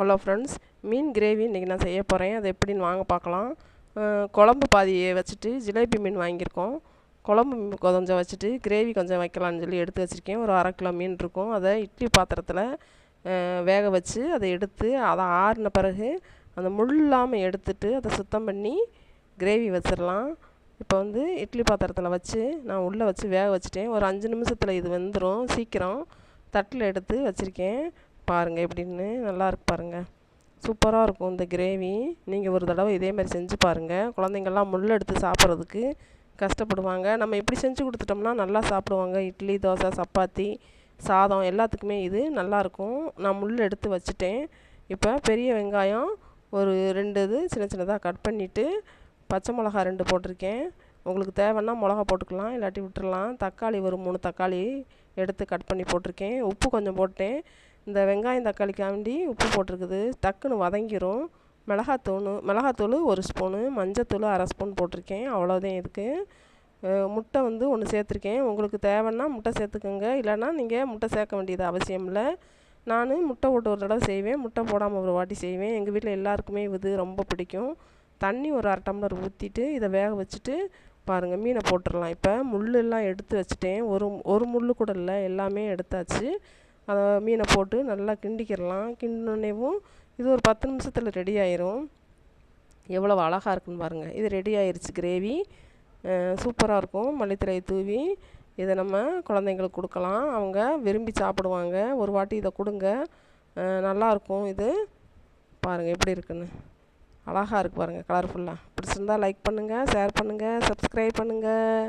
Hello friends மீன் gravy இன்றைக்கி நான் செய்ய போகிறேன் அது எப்படின்னு வாங்க பார்க்கலாம். குழம்பு பாதியை வச்சுட்டு ஜிலேபி மீன் வாங்கியிருக்கோம். குழம்பு கொஞ்சம் வச்சுட்டு கிரேவி கொஞ்சம் வைக்கலாம்னு சொல்லி எடுத்து வச்சுருக்கேன். ஒரு அரை கிலோ மீன் இருக்கும். அதை இட்லி பாத்திரத்தில் வேக வச்சு அதை எடுத்து அதை ஆறின பிறகு அந்த முள் இல்லாமல் எடுத்துட்டு அதை சுத்தம் பண்ணி கிரேவி வச்சிடலாம். இப்போ வந்து இட்லி பாத்திரத்தில் வச்சு நான் உள்ளே வச்சு வேக வச்சுட்டேன். ஒரு அஞ்சு நிமிஷத்தில் இது வெந்துடும் சீக்கிரம் தட்டில் எடுத்து வச்சுருக்கேன். பாருங்கள் எப்படின்னு நல்லாயிருக்கு பாருங்கள் சூப்பராக இருக்கும் இந்த கிரேவி நீங்கள் ஒரு தடவை இதே மாதிரி செஞ்சு பாருங்கள் குழந்தைங்கள்லாம் முள் எடுத்து சாப்பிட்றதுக்கு கஷ்டப்படுவாங்க. நம்ம இப்படி செஞ்சு கொடுத்துட்டோம்னா நல்லா சாப்பிடுவாங்க. இட்லி தோசை சப்பாத்தி சாதம் எல்லாத்துக்குமே இது நல்லாயிருக்கும் நான் முள் எடுத்து வச்சுட்டேன். இப்போ பெரிய வெங்காயம் ஒரு ரெண்டு இது சின்ன சின்னதாக கட் பண்ணிவிட்டு பச்சை மிளகா ரெண்டு போட்டிருக்கேன். உங்களுக்கு தேவைன்னா மிளகா போட்டுக்கலாம் இல்லாட்டி விட்டுடலாம் தக்காளி ஒரு மூணு தக்காளி எடுத்து கட் பண்ணி போட்டிருக்கேன். உப்பு கொஞ்சம் போட்டேன். இந்த வெங்காயம் தக்காளிக்காண்டி உப்பு போட்டிருக்குது. டக்குன்னு வதங்கிரும். மிளகாத்தூள் மிளகாத்தூள் ஒரு ஸ்பூனு மஞ்சத்தூள் அரை ஸ்பூன் போட்டிருக்கேன். அவ்வளோதான் இதுக்கு. முட்டை வந்து ஒன்று சேர்த்துருக்கேன். உங்களுக்கு தேவைன்னா முட்டை சேர்த்துக்கோங்க. இல்லைன்னா நீங்கள் முட்டை சேர்க்க வேண்டியது அவசியம் இல்லை. நான் முட்டை போட்டு ஒரு தடவை செய்வேன். முட்டை போடாமல் ஒரு வாட்டி செய்வேன். எங்கள் வீட்டில் எல்லாருக்குமே இது ரொம்ப பிடிக்கும். தண்ணி ஒரு அரை டம்ளர் ஊற்றிட்டு இதை வேக வச்சுட்டு பாருங்கள் மீனை போட்டுடலாம். இப்போ முள்ளெல்லாம் எடுத்து வச்சுட்டேன். ஒரு ஒரு முள் கூட இல்லை. எல்லாமே எடுத்தாச்சு. அதை மீனை போட்டு நல்லா கிண்டிக்கிடலாம். கிண்டினோடனேவும் இது ஒரு பத்து நிமிஷத்தில் ரெடி ஆயிரும். எவ்வளோ அழகாக இருக்குன்னு பாருங்கள் இது ரெடி ஆயிடுச்சு கிரேவி சூப்பராக இருக்கும். மல்லித்தலையை தூவி இதை நம்ம குழந்தைங்களுக்கு கொடுக்கலாம். அவங்க விரும்பி சாப்பிடுவாங்க. ஒரு வாட்டி இதை கொடுங்க. நல்லாயிருக்கும் இது. பாருங்கள் எப்படி இருக்குன்னு. அழகாக இருக்குது பாருங்கள் கலர்ஃபுல்லாக பிடிச்சிருந்தா லைக் பண்ணுங்கள் ஷேர் பண்ணுங்கள் சப்ஸ்கிரைப் பண்ணுங்கள்